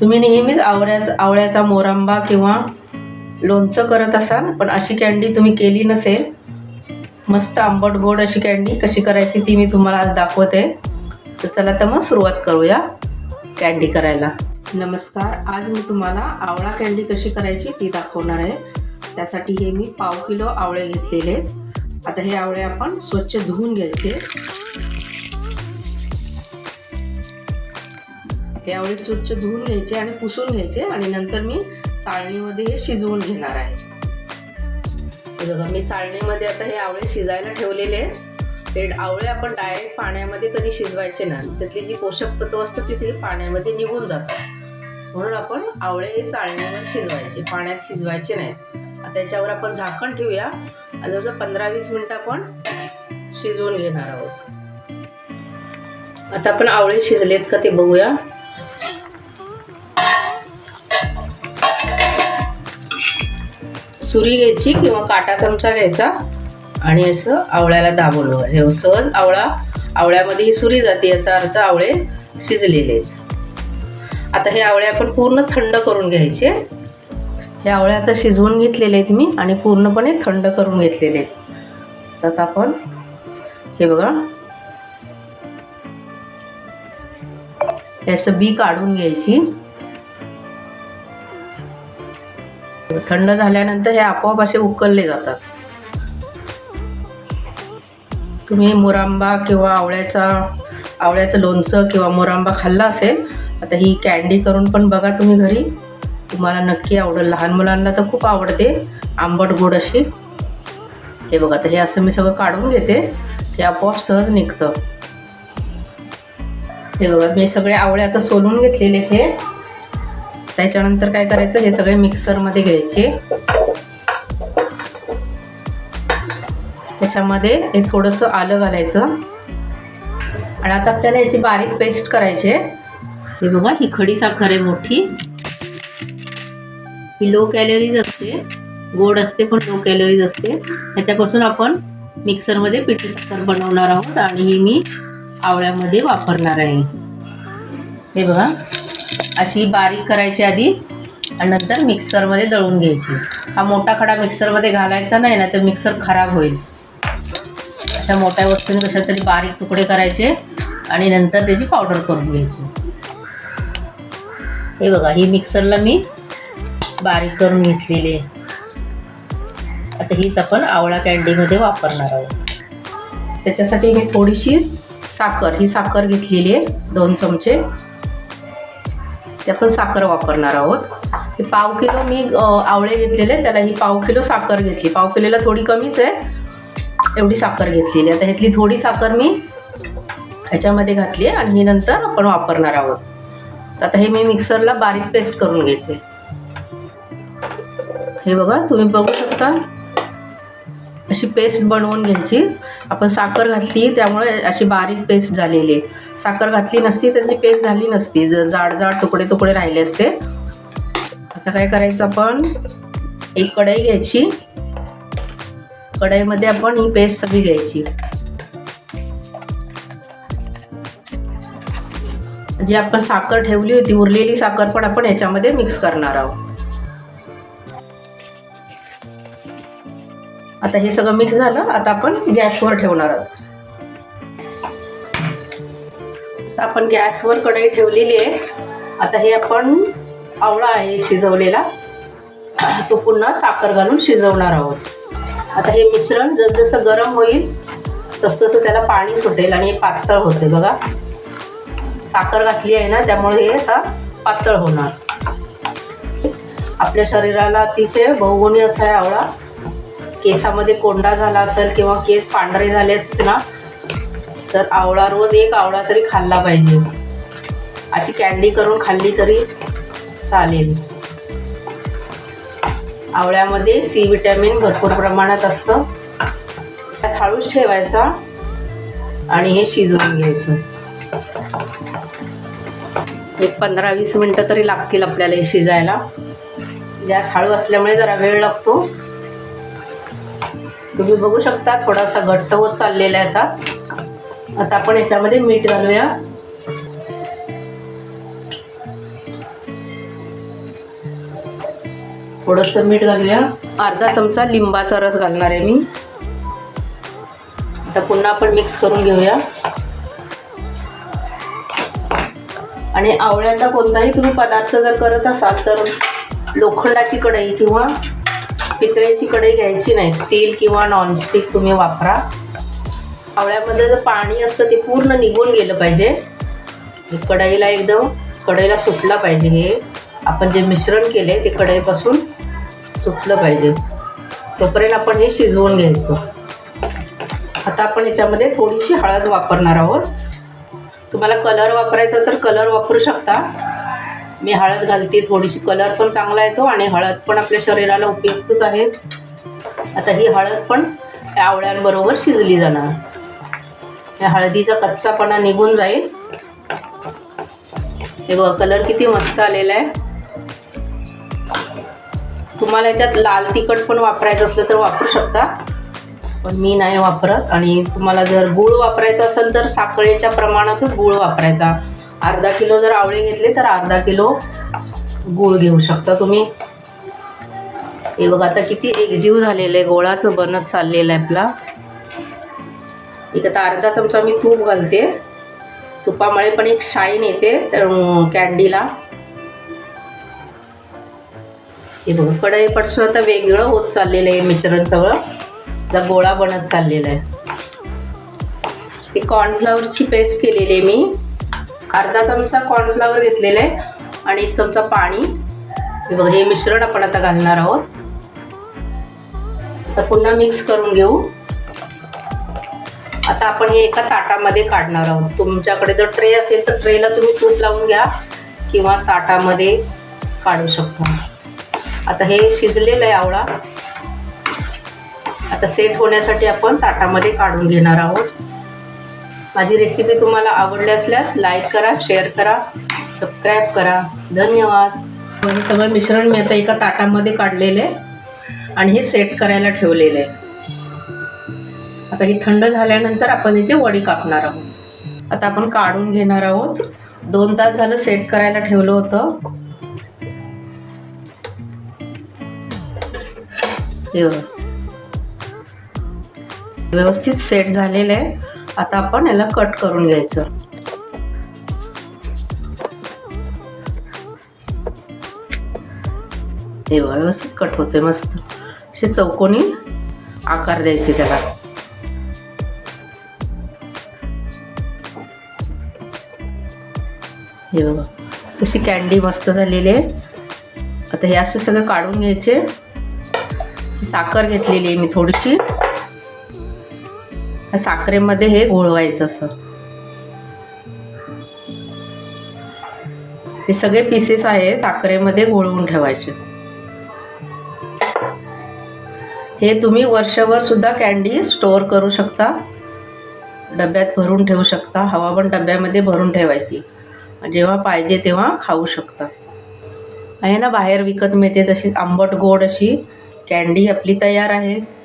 तुम्ही नेहमीच आवळ्याचा आवळ्याचा मोरांबा किंवा लोणचं करत असाल पण अशी कँडी तुम्ही केली नसेल मस्त आंबट गोड अशी कँडी कशी करायची ती मी तुम्हाला आज दाखवते. तर चला तर मग सुरुवात करूया कँडी करायला. नमस्कार आज मी तुम्हाला आवळा कँडी कशी करायची ती दाखवणार आहे. त्यासाठी हे मी पाव किलो आवळे घेतलेले आहेत. आता हे आवळे आपण स्वच्छ धुवून घ्यायचे. हे आवळे स्वच्छ धुवून घ्यायचे आणि पुसून घ्यायचे आणि नंतर मी चाळणीमध्ये हे शिजवून घेणार आहे. हे बघा मी चाळणीमध्ये आता हे आवळे शिजायला ठेवलेले आहेत. हे आवळे आपण डायरेक्ट पाण्यामध्ये कधी शिजवायचे नाही. त्यातली जी पोषक तत्व असतात ती सगळी पाण्यामध्ये निघून जातात. म्हणून आपण आवळे हे चाळणीवर शिजवायचे. पाण्यात शिजवायचे नाहीत. त्याच्यावर आपण झाकण ठेवूया. आणि जवळजवळ पंधरा वीस मिनटं आपण शिजवून घेणार आहोत. आता आपण आवळे शिजलेत का ते बघूया. सुरी घ्यायची किंवा काटा चमचा घ्यायचा. आणि असं आवळ्याला दाबून हे सहज आवळा आवळ्यामध्ये ही सुरी जाते याचा अर्थ आवळे शिजलेले आहेत. आता हे आवळे आपण पूर्ण थंड करून घ्यायचे. हे आवळे आता शिजवून घेतलेले आहेत मी आणि पूर्णपणे थंड करून घेतलेले आहेत. तर आता आपण हे बघा. हे असं बी काढून घ्यायची. थंड झाल्यानंतर हे आपोआप असे उकलले जातात. तुम्ही मुरांबा किंवा आवळ्याचा आवळ्याचं लोणचं किंवा मुरांबा खाल्ला असेल आता ही कॅन्डी करून पण बघा तुम्ही घरी. तुम्हाला नक्की आवडेल. लहान मुलांना तर खूप आवडते. आंबट गोड अशी. हे बघा तर हे असं मी सगळं काढून घेते. हे आपोआप सहज निघतं. हे बघा मी सगळे आवळे आता सोलून घेतलेले हे. त्याच्यानंतर काय करायचं? हे सगळे मिक्सरमध्ये घ्यायचे. त्याच्यामध्ये हे थोडंसं आलं घालायचं. आणि आता आपल्याला याची बारीक पेस्ट करायची आहे. हे बघा ही खडी साखर आहे मोठी. ही लो कॅलरीज असते. गोड असते पण लो कॅलरीज असते. त्याच्यापासून आपण मिक्सरमध्ये पिठी साखर बनवणार आहोत आणि ही मी आवळ्यामध्ये वापरणार आहे. हे बघा. अशी बारीक करायची आधी आणि नंतर मिक्सरमध्ये दळून घ्यायची. हा मोठा खडा मिक्सरमध्ये घालायचा नाही ना तर मिक्सर खराब होईल. अशा मोठ्या वस्तूने कशा तरी बारीक तुकडे करायचे आणि नंतर त्याची पावडर करून घ्यायची. हे बघा ही मिक्सरला मी बारीक करून घेतलेली आहे. आता हीच आपण आवळा कॅन्डीमध्ये वापरणार आहोत. त्याच्यासाठी मी थोडीशी साखर ही साखर घेतलेली आहे दोन चमचे. ते आपण साखर वापरणार आहोत. हे पाव किलो मी आवळे घेतलेले त्याला ही पाव किलो साखर घेतली. पाव किलोला थोडी कमीच आहे. एवढी साखर घेतलेली. आता ह्यातली थोडी साखर मी ह्याच्यामध्ये घातली आहे आणि ही नंतर आपण वापरणार आहोत. आता हे मी मिक्सरला बारीक पेस्ट करून घेते. हे बघा तुम्ही बघू शकता. अशी पेस्ट बनवून घ्यायची. आपण साखर घातली त्यामुळे अशी बारीक पेस्ट झालेली आहे. साखर घातली नसती त्यांची पेस्ट झाली नसती. ज- जाड जाड तुकडे तुकडे राहिले असते. आता काय करायचं आपण? एक कढई घ्यायची. कढईमध्ये आपण ही पेस्ट सगळी घ्यायची. जी आपण साखर ठेवली होती उरलेली साखर पण आपण याच्यामध्ये मिक्स करणार आहोत. आता हे सगळं मिक्स झालं. आता आपण गॅसवर ठेवणार आहोत. आता आपण गॅसवर कढई ठेवलेली आहे. आता हे आपण आवळा आहे शिजवलेला. तो पुन्हा साखर घालून शिजवणार आहोत. आता हे मिश्रण जसजसं गरम होईल तसतसं त्याला पाणी सुटेल आणि हे पातळ होते बघा. साखर घातली आहे ना त्यामुळे हे आता पातळ होणार. आपल्या शरीराला अतिशय बहुगुणी असा आहे आवळा. केसामध्ये कोंडा झाला असेल किंवा केस पांढरे झाले असतील ना तर आवळा रोज एक आवळा तरी खाल्ला पाहिजे. अशी कॅन्डी करून खाल्ली तरी चालेल. आवळ्यामध्ये सी विटॅमिन भरपूर प्रमाणात असतं. त्यात हळूच ठेवायचा आणि हे शिजवून घ्यायचं. एक पंधरा वीस मिनटं तरी लागतील आपल्याला हे शिजायला. गॅस हळू असल्यामुळे जरा वेळ लागतो. तुम्ही बघू शकता थोडासा घट्ट होत चाललेला आहे आता. आता आपण याच्यामध्ये मीठ घालूया. थोडंसं मीठ घालूया. अर्धा चमचा लिंबाचा रस घालणार आहे मी. आता पुन्हा आपण मिक्स करून घेऊया. आणि आवळ्याचा कोणताही तुम्ही पदार्थ जर करत असाल तर लोखंडाची कढई किंवा पितळेची कढई घ्यायची नाही. स्टील किंवा नॉनस्टिक तुम्ही वापरा. आवळ्यामध्ये जर पाणी असतं ते पूर्ण निघून गेलं पाहिजे. कढईला एकदम कढईला सुटलं पाहिजे हे. आपण जे मिश्रण केले ते कढईपासून सुटलं पाहिजे. तोपर्यंत आपण हे शिजवून घ्यायचं. आता आपण याच्यामध्ये थोडीशी हळद वापरणार आहोत. तुम्हाला कलर वापरायचा तर कलर वापरू शकता. मी हळद घालते थोडीशी कलर पण चांगला येतो आणि हळद पण आपल्या शरीराला उपयुक्तच आहे आता ही हळद पण आवळ्यांबरोबर शिजली जाणार. या हळदीचा कच्चापणा निघून जाईल. हे बघा कलर किती मस्त आलेला आहे. तुम्हाला याच्यात लाल तिखट पण वापरायचं असलं तर वापरू शकता. पण मी नाही वापरत आणि तुम्हाला जर गूळ वापरायचा असेल तर साखरेच्या प्रमाणातच गूळ वापरायचा. अर्धा किलो जर आवळे घेतले तर अर्धा किलो गूळ घेऊ शकता तुम्ही. हे बघा आता किती एकजीव झालेलं आहे गोळाचं बनत चाललेलं आहे आपला. एक आता अर्धा चमचा मी तूप घालते. तुपामुळे पण एक शाईन येते तर कॅन्डीला हे बघा कढईपासून आता वेगळं होत चाललेलं आहे मिश्रण सगळं. आता गोळा बनत चाललेला आहे. ही कॉर्नफ्लॉवरची पेस्ट केलेली आहे मी. अर्धा चमचा कॉर्नफ्लॉवर घेतलेला आहे आणि एक चमचा पाणी. हे बघा हे मिश्रण आपण आता घालणार आहोत. आता पुन्हा मिक्स करून घेऊ. आता आपण हे एका ताटामध्ये काढणार आहोत. तुमच्याकडे जर ट्रे असेल तर ट्रेला तुम्ही तूप लावून घ्या किंवा ताटामध्ये काढू शकता. आता हे शिजलेलं आहे आवळा. आता सेट होण्यासाठी आपण ताटामध्ये काढून घेणार आहोत. माझी रेसिपी तुम्हाला आवडली असल्यास लाईक करा शेअर करा सबस्क्राईब करा. धन्यवाद. माझं सगळं मिश्रण मी आता एका ताटामध्ये काढलेले आणि हे सेट करायला ठेवलेले आहे. आता ही थंड झाल्यानंतर आपण याची वडी कापणार आहोत. आता आपण काढून घेणार आहोत. दोन तास झालं सेट करायला ठेवलं होतं. व्यवस्थित सेट झालेलं आहे. आता आपण याला कट करून घ्यायचं. ते व्यवस्थित कट होते मस्त. असे चौकोनी आकार द्यायचे त्याला. हे बघा तशी कॅन्डी मस्त झालेली आहे. आता हे असं सगळं काढून घ्यायचे. साखर घेतलेली आहे मी थोडीशी. साखरेमध्ये हे घोळवायचं असं. हे सगळे पीसेस आहेत साखरेमध्ये घोळवून ठेवायचे. हे तुम्ही वर्षभर सुद्धा कॅन्डी स्टोअर करू शकता. डब्यात भरून ठेवू शकता. हवा पण डब्यामध्ये भरून ठेवायची. जेव्हा पाहिजे तेव्हा खाऊ शकता. आहे ना बाहेर विकत मिळते तशीच आंबट गोड अशी कॅन्डी आपली तयार आहे.